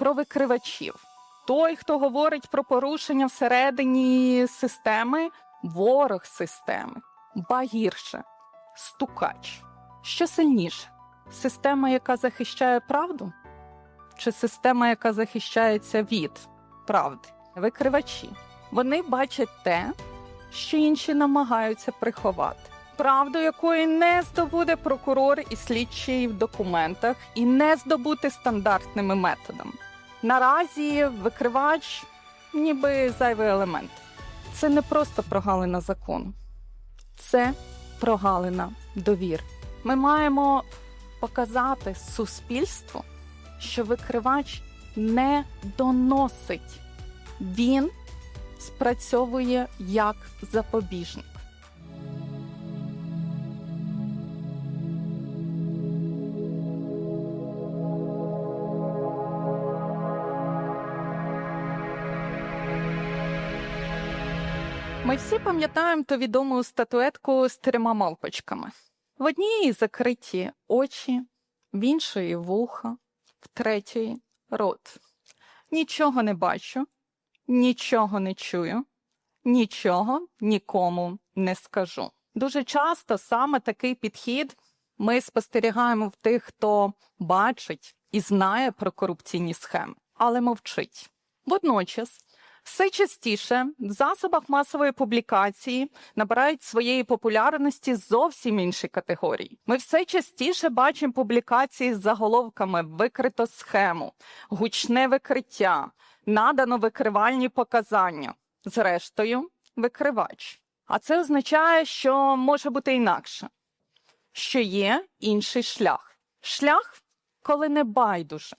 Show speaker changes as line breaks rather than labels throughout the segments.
про викривачів. Той, хто говорить про порушення всередині системи, ворог системи, ба гірше стукач. Що сильніше? Система, яка захищає правду, чи система, яка захищається від правди? Викривачі. Вони бачать те, що інші намагаються приховати. Правду, якої не здобуде прокурор і слідчий в документах, і не здобути стандартними методами. Наразі викривач ніби зайвий елемент. Це не просто прогалина закону, це прогалина довір. Ми маємо показати суспільству, що викривач не доносить, він спрацьовує як запобіжник. Ми всі пам'ятаємо ту відому статуетку з трьома мавпочками. В одній закриті очі, в іншої вуха, в третьої рот. Нічого не бачу, нічого не чую, нічого нікому не скажу. Дуже часто саме такий підхід ми спостерігаємо в тих, хто бачить і знає про корупційні схеми, але мовчить. Водночас все частіше в засобах масової публікації набирають своєї популярності зовсім інші категорії. Ми все частіше бачимо публікації з заголовками Викрито схему, гучне викриття, надано викривальні показання. Зрештою, викривач. А це означає, що може бути інакше, що є інший шлях. Шлях, коли не байдуже,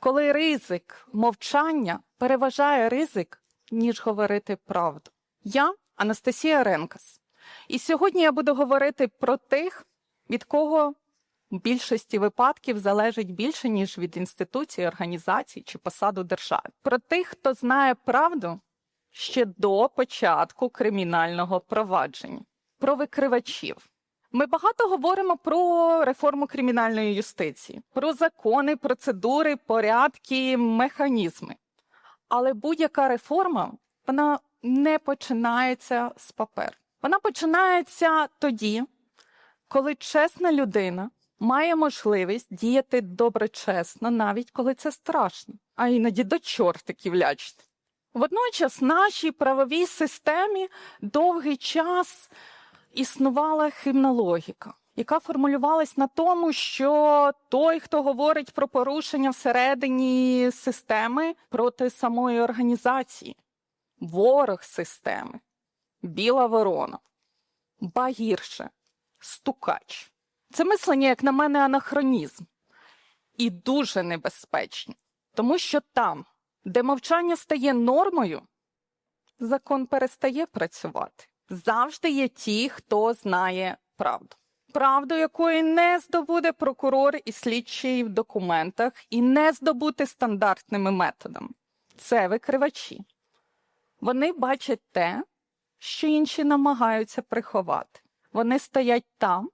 коли ризик мовчання переважає ризик, ніж говорити правду. Я Анастасія Ренкас. І сьогодні я буду говорити про тих, від кого в більшості випадків залежить більше, ніж від інституцій, організацій чи посаду держави. Про тих, хто знає правду ще до початку кримінального провадження, про викривачів. Ми багато говоримо про реформу кримінальної юстиції, про закони, процедури, порядки, механізми. Але будь-яка реформа вона не починається з паперу. Вона починається тоді, коли чесна людина має можливість діяти доброчесно, навіть коли це страшно, а іноді до чортиків лячно. Водночас, нашій правовій системі довгий час існувала хибна логіка, яка формулювалась на тому, що той, хто говорить про порушення всередині системи проти самої організації, ворог системи, біла ворона, ба гірше, стукач. Це мислення, як на мене, анахронізм і дуже небезпечно, тому що там, де мовчання стає нормою, закон перестає працювати. Завжди є ті, хто знає правду. Правду, якої не здобуде прокурор і слідчий в документах, і не здобути стандартними методами. Це викривачі. Вони бачать те, що інші намагаються приховати. Вони стоять там,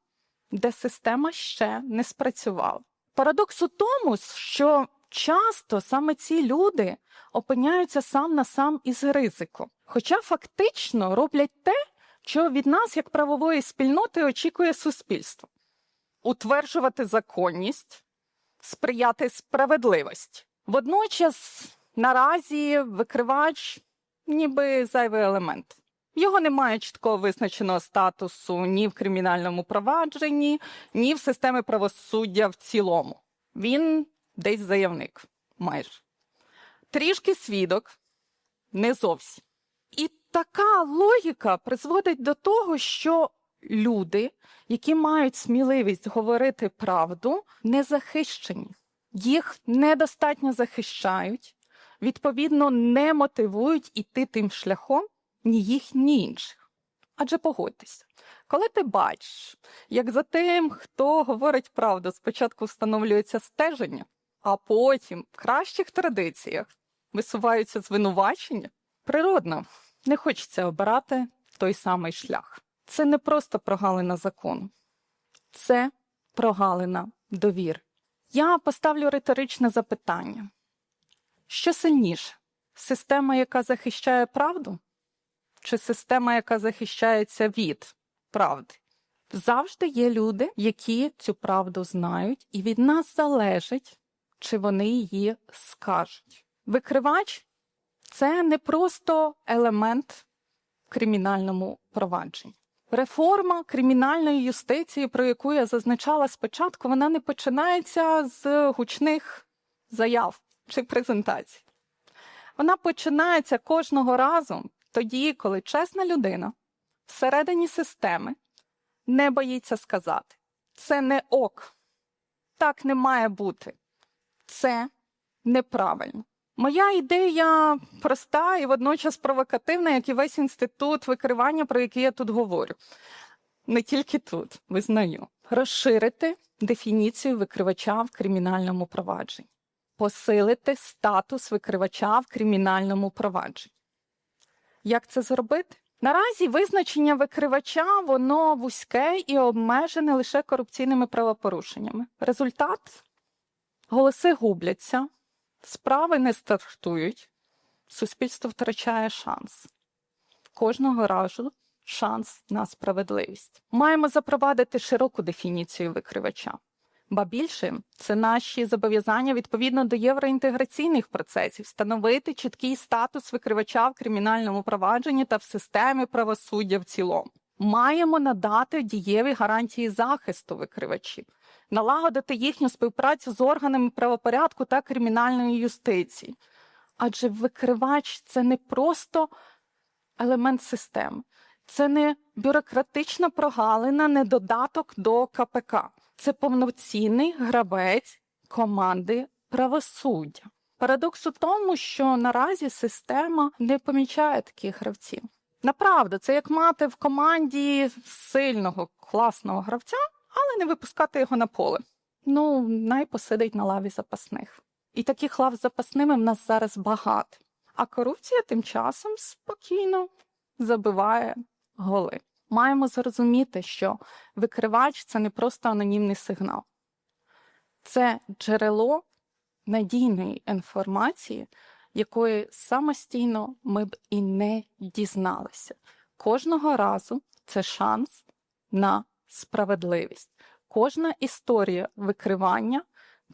де система ще не спрацювала. Парадокс у тому, що часто саме ці люди опиняються сам на сам із ризиком, хоча фактично роблять те, що від нас, як правової спільноти, очікує суспільство: утверджувати законність, сприяти справедливості. Водночас наразі викривач ніби зайвий елемент. Його немає чіткого визначеного статусу ні в кримінальному провадженні, ні в системі правосуддя в цілому. Він десь заявник майже. Трішки свідок, не зовсім. І така логіка призводить до того, що люди, які мають сміливість говорити правду, не захищені. Їх недостатньо захищають, відповідно, не мотивують іти тим шляхом ні їх, ні інших. Адже погодьтеся, коли ти бачиш, як за тим, хто говорить правду, спочатку встановлюється стеження, а потім в кращих традиціях висуваються звинувачення, природно не хочеться обирати той самий шлях. Це не просто прогалина закону, це прогалина довір. Я поставлю риторичне запитання: Що сильніше? Система, яка захищає правду, чи система, яка захищається від правди? Завжди є люди, які цю правду знають, і від нас залежить, чи вони її скажуть. Викривач це не просто елемент в кримінальному провадженні. Реформа кримінальної юстиції, про яку я зазначала спочатку, вона не починається з гучних заяв чи презентацій. Вона починається кожного разу тоді, коли чесна людина всередині системи не боїться сказати: це не ок, так не має бути, це неправильно. Моя ідея проста і водночас провокативна, як і весь інститут викривання, про який я тут говорю. Не тільки тут, визнаю, розширити дефініцію викривача в кримінальному провадженні, посилити статус викривача в кримінальному провадженні. Як це зробити? Наразі визначення викривача воно вузьке і обмежене лише корупційними правопорушеннями. Результат голоси губляться, справи не стартують, суспільство втрачає шанс. Кожного разу шанс на справедливість. Маємо запровадити широку дефініцію викривача. Ба більше це наші зобов'язання відповідно до євроінтеграційних процесів, встановити чіткий статус викривача в кримінальному провадженні та в системі правосуддя в цілому. Маємо надати дієві гарантії захисту викривачів, налагодити їхню співпрацю з органами правопорядку та кримінальної юстиції. Адже викривач це не просто елемент системи, це не бюрократична прогалина, не додаток до КПК. Це повноцінний гравець команди правосуддя. Парадокс у тому, що наразі система не помічає таких гравців. Направду, це як мати в команді сильного, класного гравця, але не випускати його на поле. Ну, най посидить на лаві запасних. І таких лав запасними в нас зараз багато. А корупція тим часом спокійно забиває голи. Маємо зрозуміти, що викривач це не просто анонімний сигнал, це джерело надійної інформації, якої самостійно ми б і не дізналися. Кожного разу це шанс на справедливість. Кожна історія викривання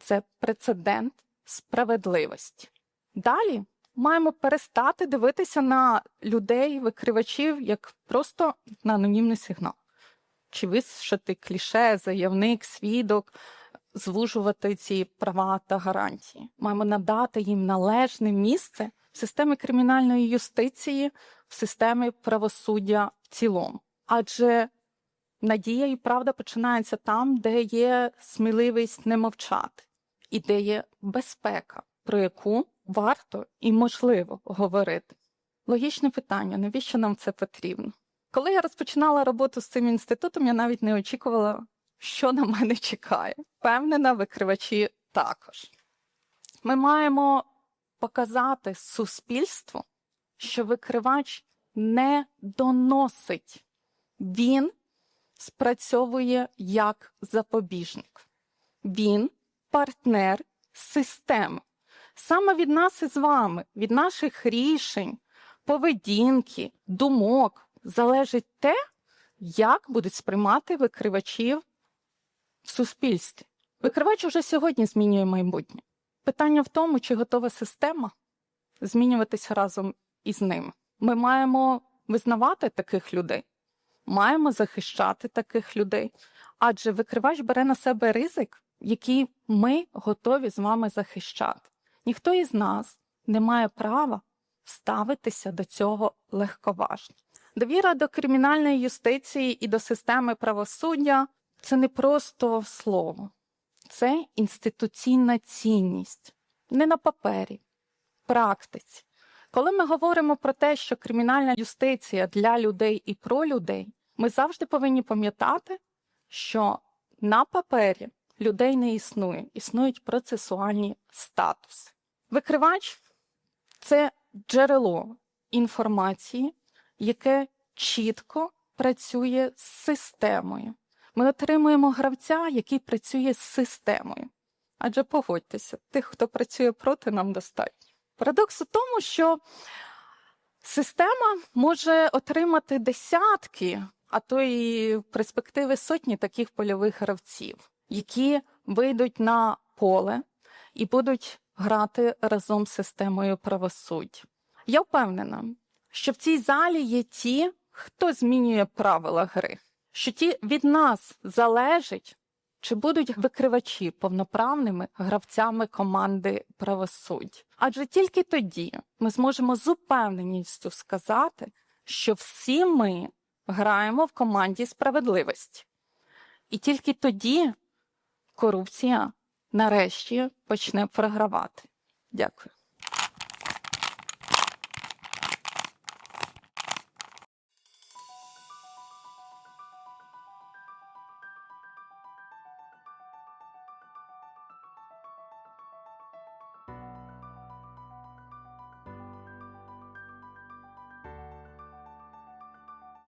це прецедент справедливості. Далі маємо перестати дивитися на людей, викривачів, як просто на анонімний сигнал. Чи вишити кліше, заявник, свідок, звужувати ці права та гарантії. Маємо надати їм належне місце в системі кримінальної юстиції, в системі правосуддя в цілому. Адже надія і правда починається там, де є сміливість не мовчати, і де є безпека, про яку варто і можливо говорити. Логічне питання: навіщо нам це потрібно? Коли я розпочинала роботу з цим інститутом, я навіть не очікувала, що на мене чекає. Впевнена, викривачі також. Ми маємо показати суспільству, що викривач не доносить, він спрацьовує як запобіжник. Він партнер системи. Саме від нас із вами, від наших рішень, поведінки, думок залежить те, як будуть сприймати викривачів в суспільстві. Викривач уже сьогодні змінює майбутнє. Питання в тому, чи готова система змінюватися разом із ними. Ми маємо визнавати таких людей, маємо захищати таких людей, адже викривач бере на себе ризик, який ми готові з вами захищати. Ніхто із нас не має права ставитися до цього легковажно. Довіра до кримінальної юстиції і до системи правосуддя це не просто слово, це інституційна цінність, не на папері, практиці. Коли ми говоримо про те, що кримінальна юстиція для людей і про людей, ми завжди повинні пам'ятати, що на папері людей не існує, існують процесуальні статуси. Викривач це джерело інформації, яке чітко працює з системою. Ми отримуємо гравця, який працює з системою. Адже погодьтеся, тих, хто працює проти, нам достатньо. Парадокс у тому, що система може отримати десятки, а то і перспективи сотні таких польових гравців, які вийдуть на поле і будуть грати разом з системою правосуддя. Я впевнена, що в цій залі є ті, хто змінює правила гри, що ті від нас залежить, чи будуть викривачі повноправними гравцями команди правосуддя. Адже тільки тоді ми зможемо з упевненістю сказати, що всі ми граємо в команді справедливості. І тільки тоді корупція нарешті почне програвати. Дякую.